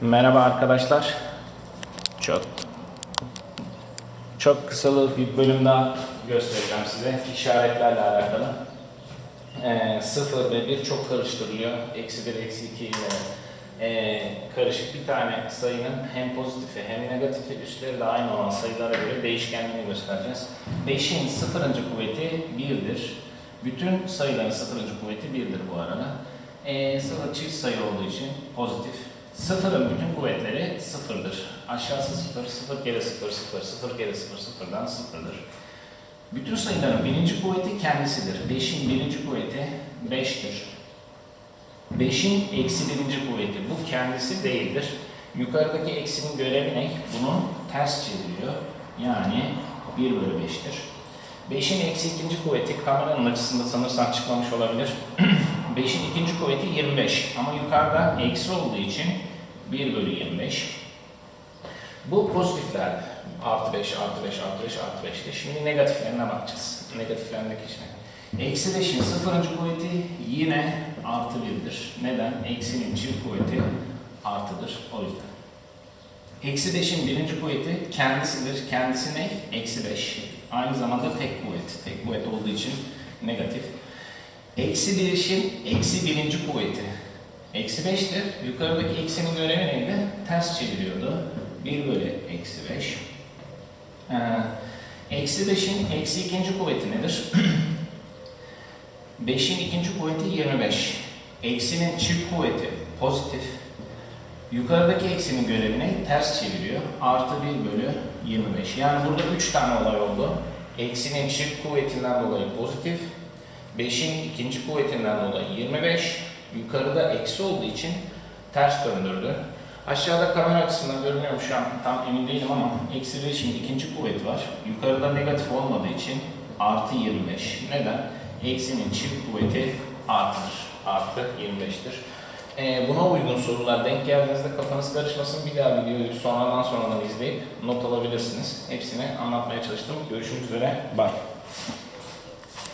Merhaba arkadaşlar. Çok çok kısalı bir bölüm daha göstereceğim size işaretlerle alakalı. Ee, 0 ve 1 çok karıştırılıyor. Eksi 1, eksi 2 ile ee, karışık bir tane sayının hem pozitifi hem negatifi üstleri de aynı olan sayılara göre değişkenliğini göstereceğiz. 5'in 0. kuvveti 1'dir. Bütün sayıların 0. kuvveti 1'dir bu arada. Ee, sıfır çift sayı olduğu için pozitif. Sıfırın bütün kuvvetleri sıfırdır. Aşağısı sıfır, sıfır kere sıfır, sıfır, sıfır kere sıfır, sıfırdan sıfırdır. Bütün sayıların birinci kuvveti kendisidir. Beşin birinci kuvveti beştir. Beşin eksi birinci kuvveti bu kendisi değildir. Yukarıdaki eksinin görevi ne? Bunun ters çeviriyor. Yani 1 bölü 5'tir. 5'in eksi ikinci kuvveti kameranın açısında sanırsam çıkmamış olabilir. 5'in ikinci kuvveti 25 ama yukarıda eksi olduğu için 1 bölü 25. Bu pozitifler. Artı 5, artı 5, artı 5, artı 5'te. Şimdi negatiflerine bakacağız. Negatiflerindeki işte. Eksi 5'in sıfırıncı kuvveti yine artı 1'dir. Neden? Eksinin çift kuvveti artıdır. O yüzden. Eksi 5'in birinci kuvveti kendisidir. Kendisi ne? Eksi 5. Aynı zamanda tek kuvvet. Tek kuvvet olduğu için negatif. Eksi 1'in eksi birinci kuvveti. Eksi 5'tir. Yukarıdaki eksinin görevi neydi? Ters çeviriyordu. 1 bölü eksi 5. Ee, eksi 5'in eksi ikinci kuvveti nedir? 5'in ikinci kuvveti 25. Eksinin çift kuvveti pozitif. Yukarıdaki eksinin görevini ters çeviriyor. Artı 1 bölü 25. Yani burada 3 tane olay oldu. Eksinin çift kuvvetinden dolayı pozitif. 5'in ikinci kuvvetinden dolayı 25. Yukarıda eksi olduğu için ters döndürdü. Aşağıda kamera açısından görünüyor mu şu an tam emin değilim ama eksi 5'in ikinci kuvveti var. Yukarıda negatif olmadığı için artı 25. Neden? Eksinin çift kuvveti artır. Artı 25'tir. Ee, buna uygun sorular denk geldiğinizde kafanız karışmasın. Bir daha videoyu sonradan sonradan izleyip not alabilirsiniz. Hepsini anlatmaya çalıştım. Görüşmek üzere. Bye.